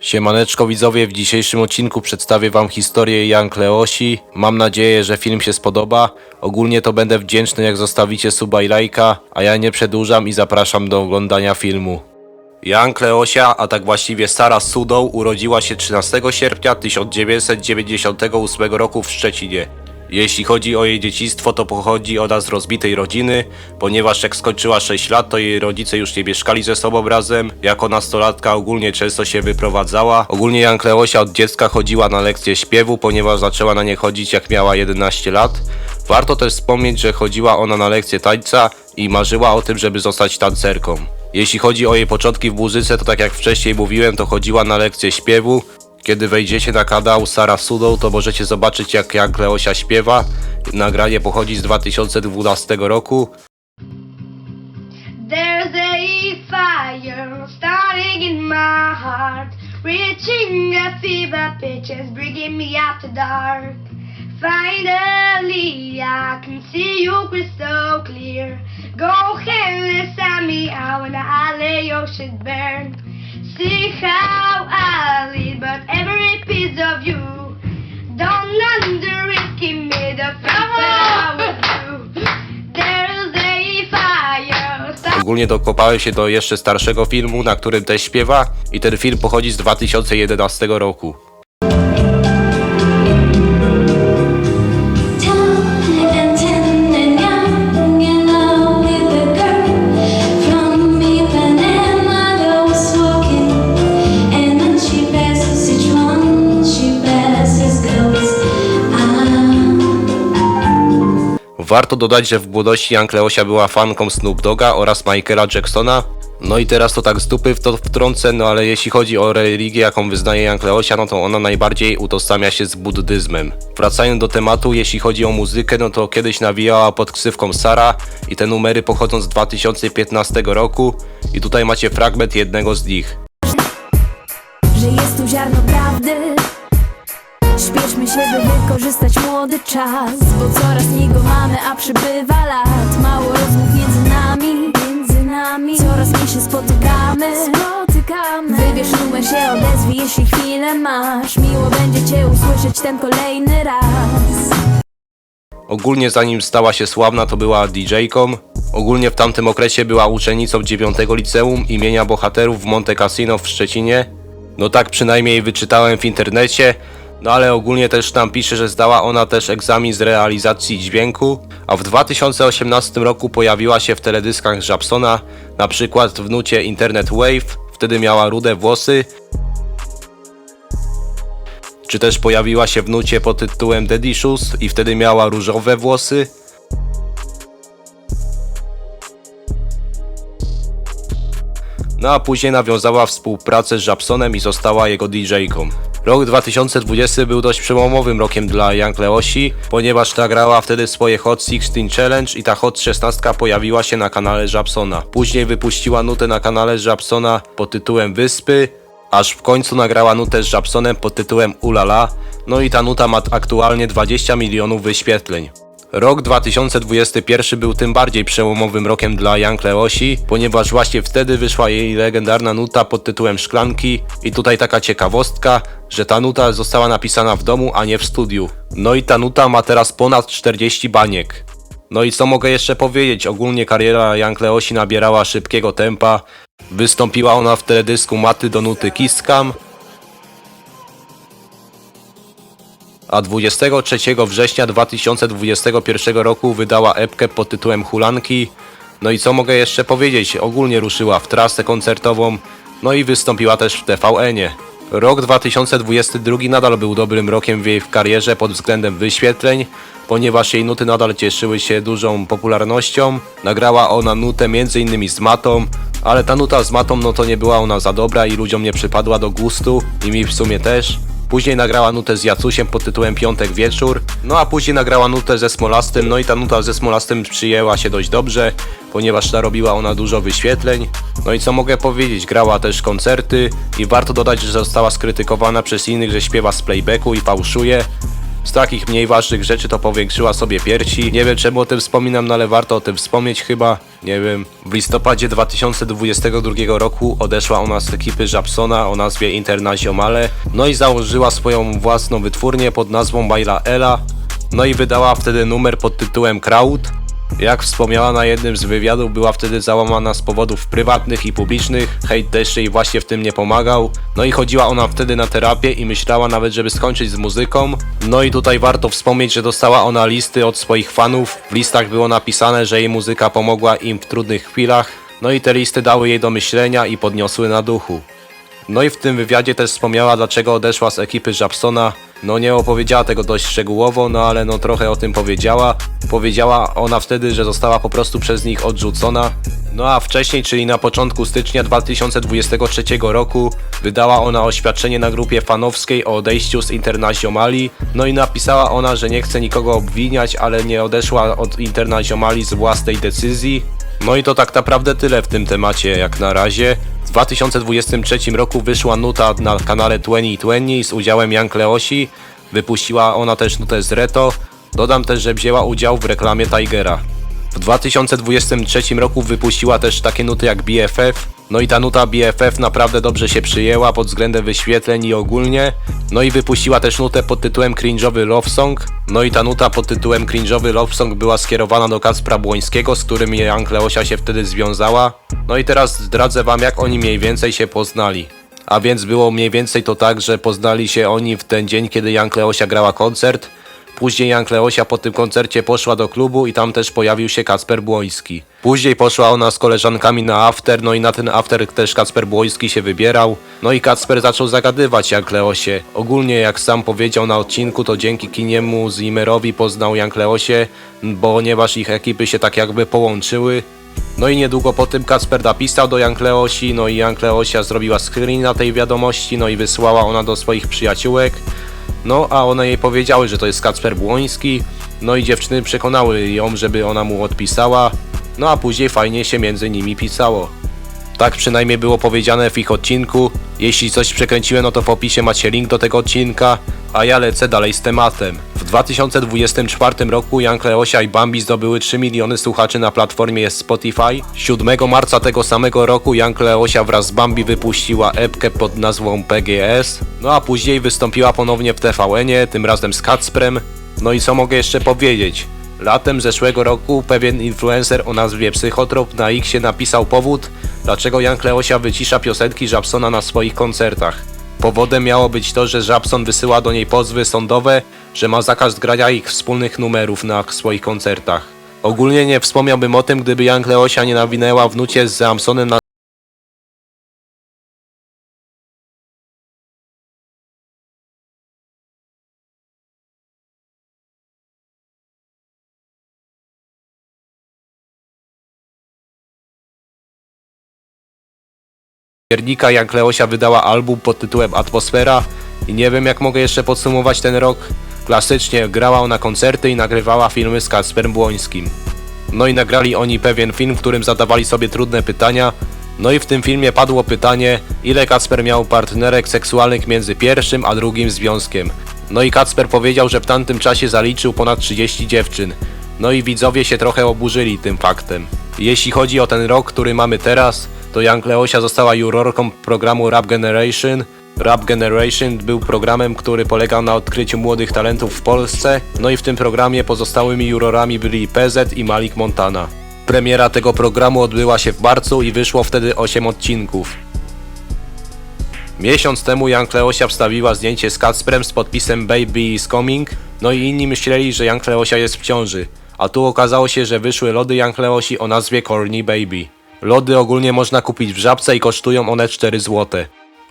Siemaneczko widzowie, w dzisiejszym odcinku przedstawię wam historię Young Leosi. Mam nadzieję, że film się spodoba. Ogólnie to będę wdzięczny jak zostawicie suba i lajka, a ja nie przedłużam i zapraszam do oglądania filmu. Young Leosia, a tak właściwie Sara Sudoł, urodziła się 13 sierpnia 1998 roku w Szczecinie. Jeśli chodzi o jej dzieciństwo, to pochodzi ona z rozbitej rodziny, ponieważ jak skończyła 6 lat, to jej rodzice już nie mieszkali ze sobą razem. Jako nastolatka ogólnie często się wyprowadzała. Ogólnie Jan Kleosia od dziecka chodziła na lekcje śpiewu, ponieważ zaczęła na nie chodzić jak miała 11 lat. Warto też wspomnieć, że chodziła ona na lekcje tańca i marzyła o tym, żeby zostać tancerką. Jeśli chodzi o jej początki w muzyce, to tak jak wcześniej mówiłem, to chodziła na lekcje śpiewu. Kiedy wejdziecie na kanał Sara Sudą, to możecie zobaczyć jak Jan Kleosia śpiewa. Nagranie pochodzi z 2012 roku. There's a fire starting in my heart, reaching a fever pitch, is bringing me after dark. Finally, I can see you crystal clear. Go ahead and send me out when I lay your shit bare. See how I lead, but every piece of you. Don't underestimate the. There's a fire starting Ogólnie dokopałem się do jeszcze starszego filmu, na którym też śpiewa i ten film pochodzi z 2011 roku. Warto dodać, że w młodości Jan Kleosia była fanką Snoop Dogga oraz Michaela Jacksona. No i teraz to tak z dupy w to wtrącę, no ale jeśli chodzi o religię, jaką wyznaje Jan Kleosia, no to ona najbardziej utożsamia się z buddyzmem. Wracając do tematu, jeśli chodzi o muzykę, no to kiedyś nawijała pod ksywką Sara i te numery pochodzą z 2015 roku i tutaj macie fragment jednego z nich. że jest tu ziarno Śpieszmy się, by wykorzystać młody czas Bo coraz mniej go mamy, a przybywa lat Mało rozmów między nami, między nami Coraz mniej się spotykamy, spotykamy Wybierz numer, się odezwij, jeśli chwilę masz Miło będzie cię usłyszeć ten kolejny raz Ogólnie zanim stała się sławna, to była DJ-ką. Ogólnie w tamtym okresie była uczennicą 9 liceum imienia bohaterów w Monte Cassino w Szczecinie. No tak przynajmniej wyczytałem w internecie. No ale ogólnie też tam pisze, że zdała ona też egzamin z realizacji dźwięku, a w 2018 roku pojawiła się w teledyskach Japsona, na przykład w nucie Internet Wave, wtedy miała rude włosy, czy też pojawiła się w nucie pod tytułem Daddy Shoes i wtedy miała różowe włosy. No a później nawiązała współpracę z Japsonem i została jego DJ-ką. Rok 2020 był dość przełomowym rokiem dla Young Leosi, ponieważ nagrała wtedy swoje Hot 16 Challenge i ta Hot 16 pojawiła się na kanale Japsona. Później wypuściła nutę na kanale Japsona pod tytułem Wyspy, aż w końcu nagrała nutę z Japsonem pod tytułem Ulala, no i ta nuta ma aktualnie 20 milionów wyświetleń. Rok 2021 był tym bardziej przełomowym rokiem dla Young Leosi, ponieważ właśnie wtedy wyszła jej legendarna nuta pod tytułem Szklanki i tutaj taka ciekawostka, że ta nuta została napisana w domu, a nie w studiu. No i ta nuta ma teraz ponad 40 baniek. No i co mogę jeszcze powiedzieć? Ogólnie kariera Young Leosi nabierała szybkiego tempa. Wystąpiła ona w teledysku Maty do nuty Kiskam, a 23 września 2021 roku wydała epkę pod tytułem Hulanki. No i co mogę jeszcze powiedzieć? Ogólnie ruszyła w trasę koncertową, no i wystąpiła też w TVN-ie. Rok 2022 nadal był dobrym rokiem w jej karierze pod względem wyświetleń, ponieważ jej nuty nadal cieszyły się dużą popularnością. Nagrała ona nutę m.in. z Matą, ale ta nuta z Matą no to nie była ona za dobra i ludziom nie przypadła do gustu i mi w sumie też. Później nagrała nutę z Jacusiem pod tytułem Piątek Wieczór, no a później nagrała nutę ze Smolastym, no i ta nuta ze Smolastym przyjęła się dość dobrze, ponieważ narobiła ona dużo wyświetleń. No i co mogę powiedzieć, grała też koncerty i warto dodać, że została skrytykowana przez innych, że śpiewa z playbacku i fałszuje. Z takich mniej ważnych rzeczy to powiększyła sobie piersi. Nie wiem czemu o tym wspominam, no ale warto o tym wspomnieć chyba. Nie wiem. W listopadzie 2022 roku odeszła ona z ekipy Japsona o nazwie Internazionale. No i założyła swoją własną wytwórnię pod nazwą Baila Ela. No i wydała wtedy numer pod tytułem Crowd. Jak wspomniała na jednym z wywiadów, była wtedy załamana z powodów prywatnych i publicznych. Hejt też jej właśnie w tym nie pomagał. No i chodziła ona wtedy na terapię i myślała nawet, żeby skończyć z muzyką. No i tutaj warto wspomnieć, że dostała ona listy od swoich fanów. W listach było napisane, że jej muzyka pomogła im w trudnych chwilach. No i te listy dały jej do myślenia i podniosły na duchu. No i w tym wywiadzie też wspomniała, dlaczego odeszła z ekipy Japsona. No nie opowiedziała tego dość szczegółowo, no ale no trochę o tym powiedziała. Powiedziała ona wtedy, że została po prostu przez nich odrzucona. No a wcześniej, czyli na początku stycznia 2023 roku, wydała ona oświadczenie na grupie fanowskiej o odejściu z Internazionali. No i napisała ona, że nie chce nikogo obwiniać, ale nie odeszła od Internazionali z własnej decyzji. No i to tak naprawdę tyle w tym temacie jak na razie. W 2023 roku wyszła nuta na kanale 2020 z udziałem Jan Kleosi. Wypuściła ona też nutę z Reto. Dodam też, że wzięła udział w reklamie Tigera. W 2023 roku wypuściła też takie nuty jak BFF. No i ta nuta BFF naprawdę dobrze się przyjęła pod względem wyświetleń i ogólnie. No i wypuściła też nutę pod tytułem Cringe'owy Love Song. No i ta nuta pod tytułem Cringe'owy Love Song była skierowana do Kacpra Błońskiego, z którym Jan Kleosia się wtedy związała. No i teraz zdradzę wam jak oni mniej więcej się poznali. A więc było mniej więcej to tak, że poznali się oni w ten dzień, kiedy Jan Kleosia grała koncert. Później Jan Kleosia po tym koncercie poszła do klubu i tam też pojawił się Kacper Błoński. Później poszła ona z koleżankami na after, no i na ten after też Kacper Błoński się wybierał. No i Kacper zaczął zagadywać Jan Kleosie. Ogólnie jak sam powiedział na odcinku, to dzięki Kiniemu Zimmerowi poznał Jan Kleosie, ponieważ ich ekipy się tak jakby połączyły. No i niedługo po tym Kacper napisał do Jan Kleosi, no i Jan Kleosia zrobiła screena tej wiadomości, no i wysłała ona do swoich przyjaciółek. No, a one jej powiedziały, że to jest Kacper Błoński. No i dziewczyny przekonały ją, żeby ona mu odpisała. No a później fajnie się między nimi pisało. Tak przynajmniej było powiedziane w ich odcinku. Jeśli coś przekręciłem, no to w opisie macie link do tego odcinka, a ja lecę dalej z tematem. W 2024 roku Jan Kleosia i Bambi zdobyły 3 miliony słuchaczy na platformie Spotify. 7 marca tego samego roku Jan Kleosia wraz z Bambi wypuściła epkę pod nazwą PGS. No a później wystąpiła ponownie w TVN-ie, tym razem z Kacprem. No i co mogę jeszcze powiedzieć? Latem zeszłego roku pewien influencer o nazwie Psychotrop na Xie napisał powód, dlaczego Jan Kleosia wycisza piosenki Żabsona na swoich koncertach. Powodem miało być to, że Żabson wysyła do niej pozwy sądowe, że ma zakaz grania ich wspólnych numerów na swoich koncertach. Ogólnie nie wspomniałbym o tym, gdyby Jan Kleosia nie nawinęła w nucie z Samsonem na Piernika Jan Kleosia wydała album pod tytułem Atmosfera i nie wiem jak mogę jeszcze podsumować ten rok. Klasycznie grała na koncerty i nagrywała filmy z Kacperem Błońskim. No i nagrali oni pewien film, w którym zadawali sobie trudne pytania. No i w tym filmie padło pytanie, ile Kacper miał partnerek seksualnych między pierwszym a drugim związkiem. No i Kacper powiedział, że w tamtym czasie zaliczył ponad 30 dziewczyn. No i widzowie się trochę oburzyli tym faktem. Jeśli chodzi o ten rok, który mamy teraz, to Young Leosia została jurorką programu Rap Generation. Rap Generation był programem, który polegał na odkryciu młodych talentów w Polsce, no i w tym programie pozostałymi jurorami byli PZ i Malik Montana. Premiera tego programu odbyła się w marcu i wyszło wtedy 8 odcinków. Miesiąc temu Jan Kleosia wstawiła zdjęcie z Kacprem z podpisem Baby is coming, no i inni myśleli, że Jan Kleosia jest w ciąży, a tu okazało się, że wyszły lody Jan Kleosi o nazwie Corny Baby. Lody ogólnie można kupić w Żabce i kosztują one 4 zł.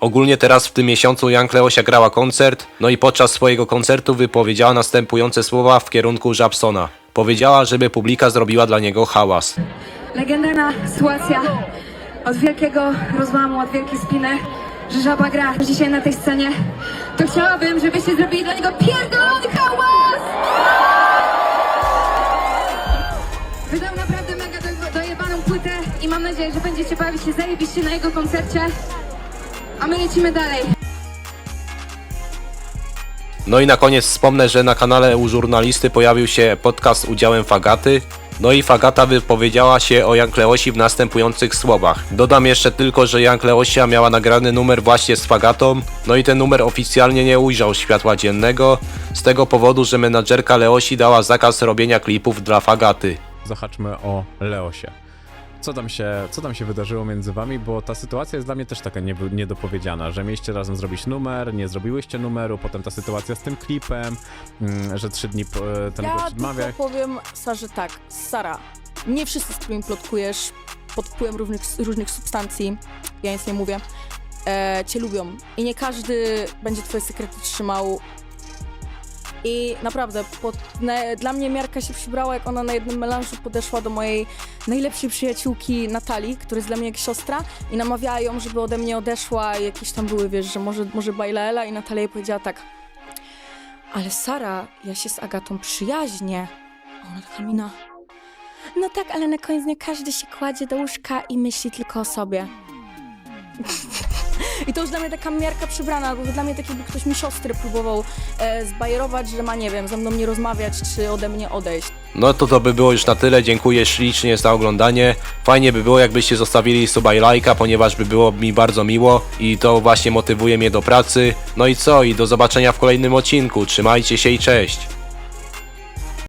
Ogólnie teraz w tym miesiącu Jan Kleosia grała koncert, no i podczas swojego koncertu wypowiedziała następujące słowa w kierunku Żabsona. Powiedziała, żeby publika zrobiła dla niego hałas. Legendarna sytuacja od wielkiego rozłamu, od wielkiej spiny, że żaba gra dzisiaj na tej scenie, to chciałabym, żebyście zrobili dla niego pierdolony hałas! Nadzieję, że będziecie bawić się zajebiście na jego koncercie, a my lecimy dalej. No i na koniec wspomnę, że na kanale u żurnalisty pojawił się podcast z udziałem Fagaty. No i Fagata wypowiedziała się o Jank Leosi w następujących słowach. Dodam jeszcze tylko, że Jank Leosia miała nagrany numer właśnie z Fagatą, no i ten numer oficjalnie nie ujrzał światła dziennego, z tego powodu, że menadżerka Leosi dała zakaz robienia klipów dla Fagaty. zahaczmy o Leosie. Co tam, się, co tam się wydarzyło między wami, bo ta sytuacja jest dla mnie też taka nie, niedopowiedziana, że mieliście razem zrobić numer, nie zrobiłyście numeru, potem ta sytuacja z tym klipem, mm, że trzy dni po, ten Ja gość tylko odmawia. powiem Sarze tak, Sara, nie wszyscy, z którymi plotkujesz pod wpływem różnych, różnych substancji, ja nic nie mówię, e, cię lubią i nie każdy będzie twoje sekrety trzymał i naprawdę, pod, dla mnie miarka się przybrała, jak ona na jednym melanżu podeszła do mojej najlepszej przyjaciółki Natalii, która jest dla mnie jak siostra i namawiała ją, żeby ode mnie odeszła jakieś tam były, wiesz, że może, może Bajlaela i Natalia jej powiedziała tak, ale Sara, ja się z Agatą przyjaźnię. A Ona taka mina. No tak, ale na koniec nie każdy się kładzie do łóżka i myśli tylko o sobie. I to już dla mnie taka miarka przybrana, bo dla mnie tak jakby ktoś mi siostry próbował e, zbajerować, że ma, nie wiem, ze mną nie rozmawiać, czy ode mnie odejść. No to to by było już na tyle, dziękuję ślicznie za oglądanie. Fajnie by było jakbyście zostawili suba i lajka, ponieważ by było mi bardzo miło i to właśnie motywuje mnie do pracy. No i co, i do zobaczenia w kolejnym odcinku, trzymajcie się i cześć!